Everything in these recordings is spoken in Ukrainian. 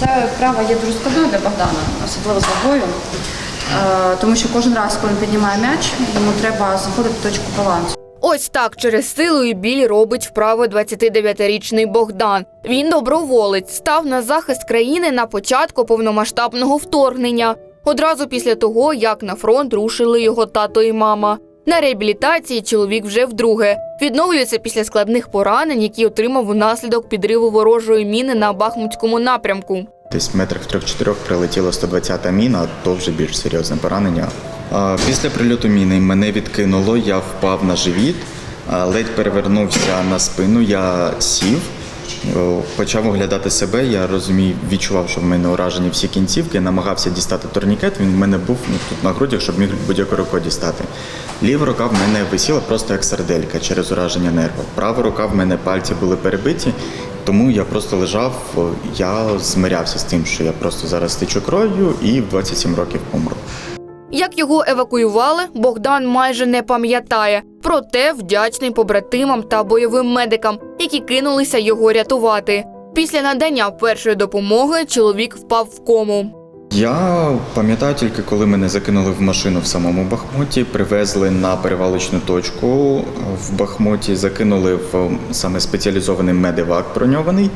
Це вправа є дуже складною для Богдана, особливо з вагою. Е, Тому що кожен раз, коли він піднімає м'яч, йому треба заходити точку балансу. Ось так через силу і біль робить вправи 29-річний Богдан. Він доброволець став на захист країни на початку повномасштабного вторгнення. Одразу після того, як на фронт рушили його тато і мама. На реабілітації чоловік вже вдруге відновлюється після складних поранень, які отримав унаслідок підриву ворожої міни на Бахмутському напрямку. Десь метрах трьох-чотирьох прилетіла 120-та міна, то вже більш серйозне поранення. Після прильоту міни мене відкинуло, я впав на живіт, ледь перевернувся на спину, я сів, почав оглядати себе. Я розумів, відчував, що в мене уражені всі кінцівки, намагався дістати турнікет. Він в мене був ну, тут на грудях, щоб міг будь-яку рукою дістати. Ліва рука в мене висіла просто як сарделька через ураження нерва. Права рука в мене пальці були перебиті, тому я просто лежав, я змирявся з тим, що я просто зараз течу кров'ю і в 27 років помру. Як його евакуювали, Богдан майже не пам'ятає. Проте вдячний побратимам та бойовим медикам, які кинулися його рятувати. Після надання першої допомоги чоловік впав в кому. Я пам'ятаю тільки, коли мене закинули в машину в самому Бахмуті, привезли на перевалочну точку в Бахмуті, закинули в саме спеціалізований медивак броньований.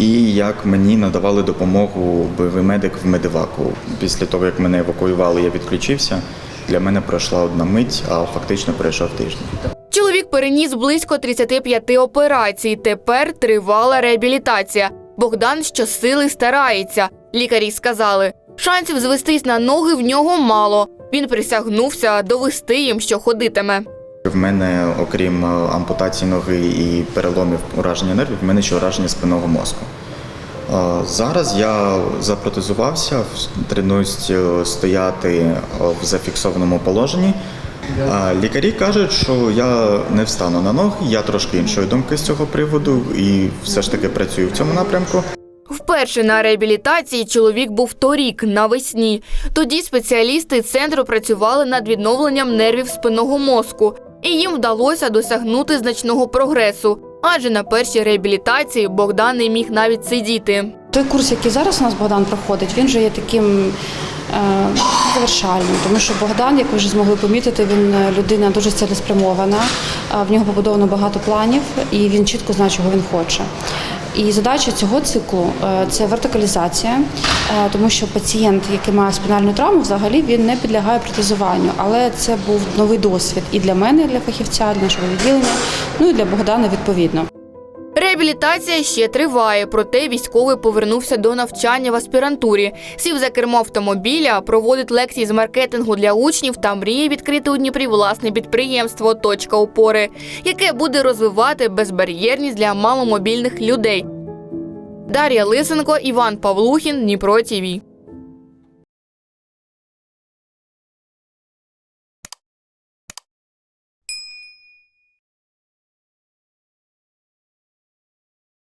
І як мені надавали допомогу бойовий медик в медиваку. Після того, як мене евакуювали, я відключився. Для мене пройшла одна мить, а фактично пройшов тиждень. Чоловік переніс близько 35 операцій. Тепер тривала реабілітація. Богдан щосили старається. Лікарі сказали, шансів звестись на ноги в нього мало. Він присягнувся довести їм, що ходитиме. В мене, окрім е, ампутації ноги і переломів ураження нервів, в мене ще ураження спинного мозку. Е, Зараз я запротезувався, тренуюсь е, стояти в зафіксованому положенні. Лікарі кажуть, що я не встану на ноги, я трошки іншої думки з цього приводу і все ж таки працюю в цьому напрямку. Вперше на реабілітації чоловік був торік навесні. Тоді спеціалісти центру працювали над відновленням нервів спинного мозку, і їм вдалося досягнути значного прогресу. Адже на першій реабілітації Богдан не міг навіть сидіти. Той курс, який зараз у нас Богдан проходить, він же є таким е, завершальним, тому що Богдан, як ви вже змогли помітити, він е, людина дуже цілеспрямована, в нього побудовано багато планів, і він чітко знає, чого він хоче. І задача цього циклу е, це вертикалізація, е, тому що пацієнт, який має спінальну травму, взагалі він не підлягає протезуванню. Але це був новий досвід і для мене, і для фахівця, для нашого відділення, ну і для Богдана відповідно. Реабілітація ще триває, проте військовий повернувся до навчання в аспірантурі. Сів за кермо автомобіля, проводить лекції з маркетингу для учнів та мріє відкрити у Дніпрі власне підприємство Точка опори, яке буде розвивати безбар'єрність для маломобільних людей. Дар'я Лисенко, Іван Павлухін, Дніпро ТІВІ.